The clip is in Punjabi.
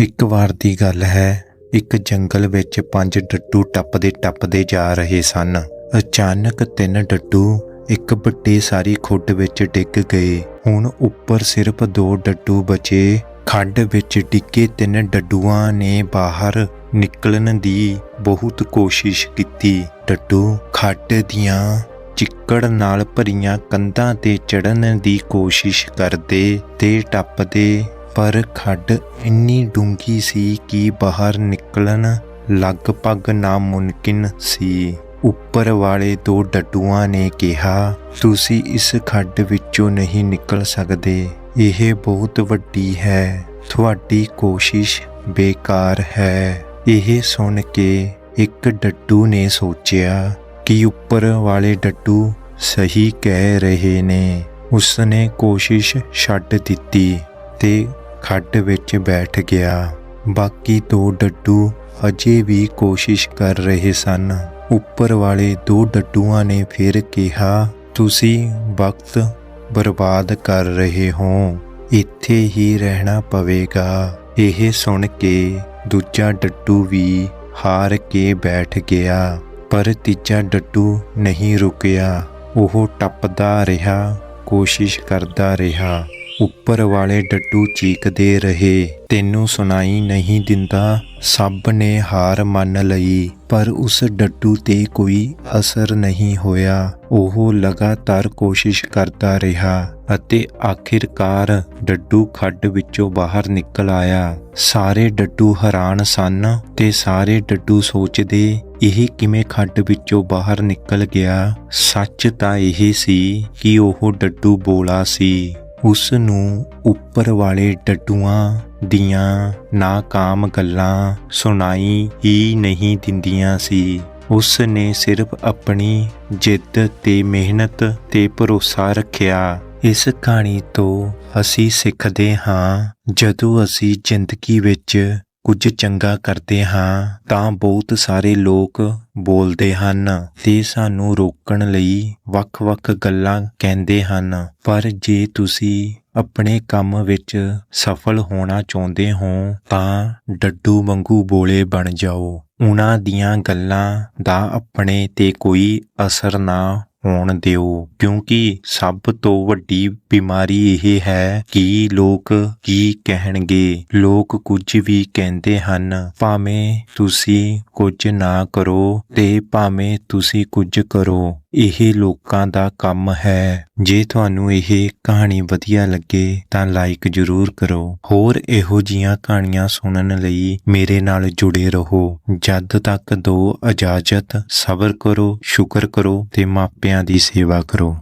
ਇੱਕ ਵਾਰ ਦੀ ਗੱਲ ਹੈ, ਇੱਕ ਜੰਗਲ ਵਿੱਚ ਪੰਜ ਡੱਡੂ ਟੱਪਦੇ ਟੱਪਦੇ ਜਾ ਰਹੇ ਸਨ। ਅਚਾਨਕ ਤਿੰਨ ਡੱਡੂ ਇੱਕ ਵੱਡੀ ਸਾਰੀ ਖੁੱਡ ਵਿੱਚ ਡਿੱਗ ਗਏ। ਹੁਣ ਉੱਪਰ ਸਿਰਫ ਦੋ ਡੱਡੂ ਬਚੇ। ਖੱਡ ਵਿੱਚ ਡਿੱਗੇ ਤਿੰਨ ਡੱਡੂਆਂ ਨੇ ਬਾਹਰ ਨਿਕਲਣ ਦੀ ਬਹੁਤ ਕੋਸ਼ਿਸ਼ ਕੀਤੀ। ਡੱਡੂ ਖੱਡ ਦੀਆਂ ਚਿੱਕੜ ਨਾਲ ਭਰੀਆਂ ਕੰਧਾਂ ਤੇ ਚੜਨ ਦੀ ਕੋਸ਼ਿਸ਼ ਕਰਦੇ ਤੇ ਟੱਪਦੇ ਪਰ ਖੱਡ ਇੰਨੀ ਡੂੰਘੀ ਸੀ ਕਿ ਬਾਹਰ ਨਿਕਲਣ ਲਗਭਗ ਨਾਮੁਮਕਿਨ ਸੀ। ਉੱਪਰ ਵਾਲੇ ਦੋ ਡੱਡੂਆਂ ਨੇ ਕਿਹਾ, ਤੁਸੀਂ ਇਸ ਖੱਡ ਵਿੱਚੋਂ ਨਹੀਂ ਨਿਕਲ ਸਕਦੇ। ਇਹ ਬਹੁਤ ਵੱਡੀ ਹੈ। ਤੁਹਾਡੀ ਕੋਸ਼ਿਸ਼ ਬੇਕਾਰ ਹੈ। ਇਹ ਸੁਣ ਕੇ ਇੱਕ ਡੱਡੂ ਨੇ ਸੋਚਿਆ ਕਿ ਉੱਪਰ ਵਾਲੇ ਡੱਡੂ ਸਹੀ ਕਹਿ ਰਹੇ ਨੇ। ਉਸਨੇ ਕੋਸ਼ਿਸ਼ ਛੱਡ ਦਿੱਤੀ ਤੇ ਖੱਡ ਵਿੱਚ ਬੈਠ ਗਿਆ। ਬਾਕੀ ਦੋ ਡੱਡੂ ਅਜੇ ਵੀ ਕੋਸ਼ਿਸ਼ ਕਰ ਰਹੇ ਸਨ। ਉੱਪਰ ਵਾਲੇ ਦੋ ਡੱਡੂਆਂ ਨੇ ਫਿਰ ਕਿਹਾ, ਤੁਸੀਂ ਵਕਤ ਬਰਬਾਦ ਕਰ ਰਹੇ ਹੋ। ਇੱਥੇ ਹੀ ਰਹਿਣਾ ਪਵੇਗਾ। ਇਹ ਸੁਣ ਕੇ ਦੂਜਾ ਡੱਡੂ ਵੀ ਹਾਰ ਕੇ ਬੈਠ ਗਿਆ। ਪਰ ਤੀਜਾ ਡੱਡੂ ਨਹੀਂ ਰੁਕਿਆ। ਉਹ ਟੱਪਦਾ ਰਿਹਾ, ਕੋਸ਼ਿਸ਼ ਕਰਦਾ ਰਿਹਾ। ਉੱਪਰ ਵਾਲੇ ਡੱਡੂ ਚੀਕਦੇ ਰਹੇ। ਤੈਨੂੰ ਸੁਣਾਈ ਨਹੀਂ ਦਿੰਦਾ, ਸਭ ਨੇ ਹਾਰ ਮੰਨ ਲਈ, ਪਰ ਉਸ ਡੱਡੂ ਤੇ ਕੋਈ ਅਸਰ ਨਹੀਂ ਹੋਇਆ। ਉਹ ਲਗਾਤਾਰ ਕੋਸ਼ਿਸ਼ ਕਰਦਾ ਰਿਹਾ ਅਤੇ ਆਖਿਰਕਾਰ ਡੱਡੂ ਖੱਡ ਵਿੱਚੋਂ ਬਾਹਰ ਨਿਕਲ ਆਇਆ। ਸਾਰੇ ਡੱਡੂ ਹੈਰਾਨ ਸਨ ਤੇ ਸਾਰੇ ਡੱਡੂ ਸੋਚਦੇ, ਇਹ ਕਿਵੇਂ ਖੱਡ ਵਿੱਚੋਂ ਬਾਹਰ ਨਿਕਲ ਗਿਆ? ਸੱਚ ਤਾਂ ਇਹ ਸੀ ਕਿ ਉਹ ਡੱਡੂ ਬੋਲਾ ਸੀ। ਉਸ ਨੂੰ ਉੱਪਰ ਵਾਲੇ ਡੱਡੂਆਂ ਦੀਆਂ ਨਾਕਾਮ ਗੱਲਾਂ ਸੁਣਾਈ ਹੀ ਨਹੀਂ ਦਿੰਦੀਆਂ ਸੀ। ਉਸ ਨੇ ਸਿਰਫ ਆਪਣੀ ਜਿੱਦ ਤੇ ਮਿਹਨਤ ਤੇ ਭਰੋਸਾ ਰੱਖਿਆ। ਇਸ ਕਹਾਣੀ ਤੋਂ ਅਸੀਂ ਸਿੱਖਦੇ ਹਾਂ, ਜਦੋਂ ਅਸੀਂ ਜ਼ਿੰਦਗੀ ਵਿੱਚ ਕੁਝ ਚੰਗਾ ਕਰਦੇ ਹਾਂ ਤਾਂ ਬਹੁਤ ਸਾਰੇ ਲੋਕ ਬੋਲਦੇ ਹਨ ਤੇ ਸਾਨੂੰ ਰੋਕਣ ਲਈ ਵੱਖ-ਵੱਖ ਗੱਲਾਂ ਕਹਿੰਦੇ ਹਨ। ਪਰ ਜੇ ਤੁਸੀਂ ਆਪਣੇ ਕੰਮ ਵਿੱਚ ਸਫਲ ਹੋਣਾ ਚਾਹੁੰਦੇ ਹੋ ਤਾਂ ਡੱਡੂ ਵਾਂਗੂ ਬੋਲੇ ਬਣ ਜਾਓ। ਉਹਨਾਂ ਦੀਆਂ ਗੱਲਾਂ ਦਾ ਆਪਣੇ ਤੇ ਕੋਈ ਅਸਰ ਨਾ ਹੋਣ ਦਿਓ। ਕਿਉਂਕਿ ਸਭ ਤੋਂ ਵੱਡੀ ਬਿਮਾਰੀ ਇਹ ਹੈ ਕਿ ਲੋਕ ਕੀ ਕਹਿਣਗੇ। ਲੋਕ ਕੁਝ ਵੀ ਕਹਿੰਦੇ ਹਨ, ਭਾਵੇਂ ਤੁਸੀਂ ਕੁਝ ਨਾ ਕਰੋ ਤੇ ਭਾਵੇਂ ਤੁਸੀਂ ਕੁਝ ਕਰੋ। ਇਹ ਲੋਕਾਂ ਦਾ ਕੰਮ ਹੈ। ਜੇ ਤੁਹਾਨੂੰ ਇਹ ਕਹਾਣੀ ਵਧੀਆ ਲੱਗੇ ਤਾਂ ਲਾਈਕ ਜ਼ਰੂਰ ਕਰੋ। ਹੋਰ ਇਹੋ ਜੀਆਂ ਕਹਾਣੀਆਂ ਸੁਣਨ ਲਈ ਮੇਰੇ ਨਾਲ ਜੁੜੇ ਰਹੋ। ਜਦ ਤੱਕ ਦੋ ਇਜਾਜ਼ਤ, ਸਬਰ ਕਰੋ, ਸ਼ੁਕਰ ਕਰੋ ਤੇ ਮਾਪਿਆਂ ਦੀ ਸੇਵਾ ਕਰੋ।